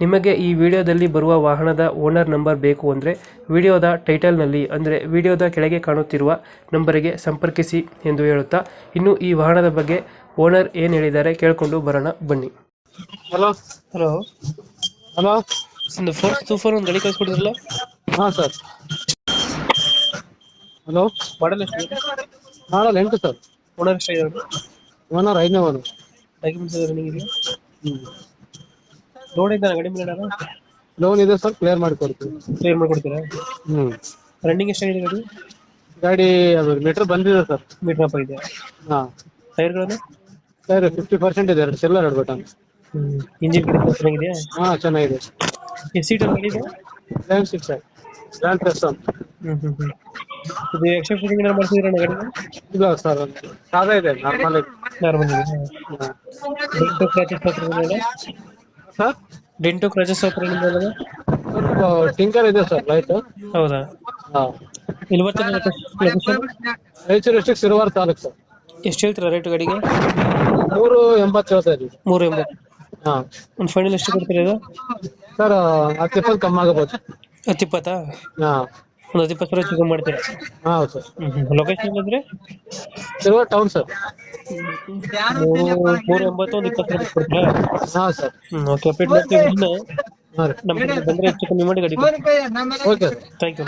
ನಿಮಗೆ ಈ ವಿಡಿಯೋದಲ್ಲಿ ಬರುವ ವಾಹನದ ಓನರ್ ನಂಬರ್ ಬೇಕು ಅಂದರೆ ವಿಡಿಯೋದ ಟೈಟಲ್ನಲ್ಲಿ ಅಂದರೆ ವಿಡಿಯೋದ ಕೆಳಗೆ ಕಾಣುತ್ತಿರುವ ನಂಬರಿಗೆ ಸಂಪರ್ಕಿಸಿ ಎಂದು ಹೇಳುತ್ತಾ ಇನ್ನು ಈ ವಾಹನದ ಬಗ್ಗೆ ಓನರ್ ಏನು ಹೇಳಿದ್ದಾರೆ ಕೇಳಿಕೊಂಡು ಬರೋಣ ಬನ್ನಿ. ಹಲೋ. ಹಲೋ. ಹಲೋ. ಒಂದು ಫೋನ್ ಸೂಫರ್ ಒಂದು ಗಾಡಿ ಕಳಿಸ್ಕೊಡಿದ್ರಲ್ಲ? ಹಾಂ ಸರ್. ಹಲೋ. ಮಾಡಲ್ಲ ಮಾಡಲ್ಲ ಮಾಡಲ್ ಎಂಟು ಸರ್. ಓನರ್ ಓನರ್ ಐದನೇ ಓನರ್ ಡಾಕ್ಯುಮೆಂಟ್ಸ್ ರನ್ನಿಂಗ್ ಇದೆಯಾ? ಹ್ಞೂ ಲೋಡ್ ಇದ್ದಾನೆ ಗಾಡಿ ಮೇಲೆ ಲೋನ್ ಇದೆ ಸರ್ ಕ್ಲಿಯರ್ ಮಾಡಿಕೊಡ್ತೀವಿ ಕ್ಲಿಯರ್ ಮಾಡ್ಕೊಡ್ತೀರಾ ಹ್ಞೂ ರನ್ನಿಂಗ್ ಎಷ್ಟಾಗಿದೆ ಗಾಡಿ? ಗಾಡಿ ಅದು ಮೀಟರ್ ಬಂದಿದೆ ಸರ್ ಮೀಟರ್ ಅಪ್ ಇದೆ ಹಾಂ. ಟೈರ್ಗಳನ್ನು ಸರ್ ಫಿಫ್ಟಿ ಪರ್ಸೆಂಟ್ ಇದೆ ಎರಡು ಸೆಲ್ಲರ್ ಎರಡು ಬಟನ್ ಇಂಜಿನ್ ಕಡೆ ಚೆನ್ನಾಗಿದೆಯಾ? ಹಾಂ ಚೆನ್ನಾಗಿದೆ. ಎಷ್ಟು ಸೀಟರ್ ಗಾಡಿ ಇದೆ seven six sir hmm hmm hmm. ಇದು ಎಕ್ಸ್ಟ್ರಾ ಫಿಟ್ಟಿಂಗ್ ಏನಾರು ಮಾಡ್ತಿದ್ದೀರಾ ಗಾಡಿ ಇಲ್ಲ ಸರ್ ಸಾದಾ ಇದೆ ನಾರ್ಮಲ್ ನಾರ್ಮಲ್ ಇದೆ ಕ್ರಾಚಸ್ ಹತ್ರ ಸರ್ ಡಿಂಟು ಕ್ರಾಚಸ್ ಹತ್ರ ಟಿಂಕರ್ ಇದೆ ಸರ್ ಲೈಟ್ ಹೌದಾ? ಹಾಂ. ಇಲ್ಲಿ ಬರ್ತಾರೆ location Raichur district Siruvara taluk sir ಎಷ್ಟು ಹೇಳ್ತೀರಾ ರೇಟ್ ಗಾಡಿಗೆ? ಮೂರು ಎಂಬತ್ತು ಹೇಳ್ತಾ ಇದ್ದೀವಿ. ಮೂರು ಎಂಬತ್ತು? ಹಾಂ. ಒಂದು ಫೈನಲ್ ಎಷ್ಟು ಕೊಡ್ತೀರಾ ಇದು? ಸರ್ ಹತ್ತು ಇಪ್ಪತ್ತು ಕಮ್ಮಿ ಆಗಬಹುದು ಹತ್ತು ಇಪ್ಪತ್ತಾ? ಹಾಂ. ಒಂದು ಹತ್ತು ಇಪ್ಪತ್ತು ಸಾವಿರ ಚಿಕನ್ ಮಾಡ್ತೀರಾ? ಹಾಂ ಹೌದು ಸರ್ ಲೊಕೇಶನ್ ಅಂದ್ರೆ? ಸಿರುವಾರ ಟೌನ್ ಸರ್ ಮೂರು ಮೂರು ಎಂಬತ್ತು ಒಂದ್ ಇಪ್ಪತ್ತು ಕೊಡ್ತೀರಾ ಹಾಂ. ಸರ್. ಹ್ಮ್ ಓಕೆ ಅಪ್ಡೇಟ್ ಮಾಡ್ತೀವಿ ಇನ್ನು. ಹಾಂ ರೀ. ನಮ್ಮ ಕಡೆ ಬಂದ್ರೆ ಹೆಚ್ಚು ಕಮ್ಮಿ ಮಾಡಿ ಗಾಡಿ ಓಕೆ ಸರ್ ಥ್ಯಾಂಕ್ ಯು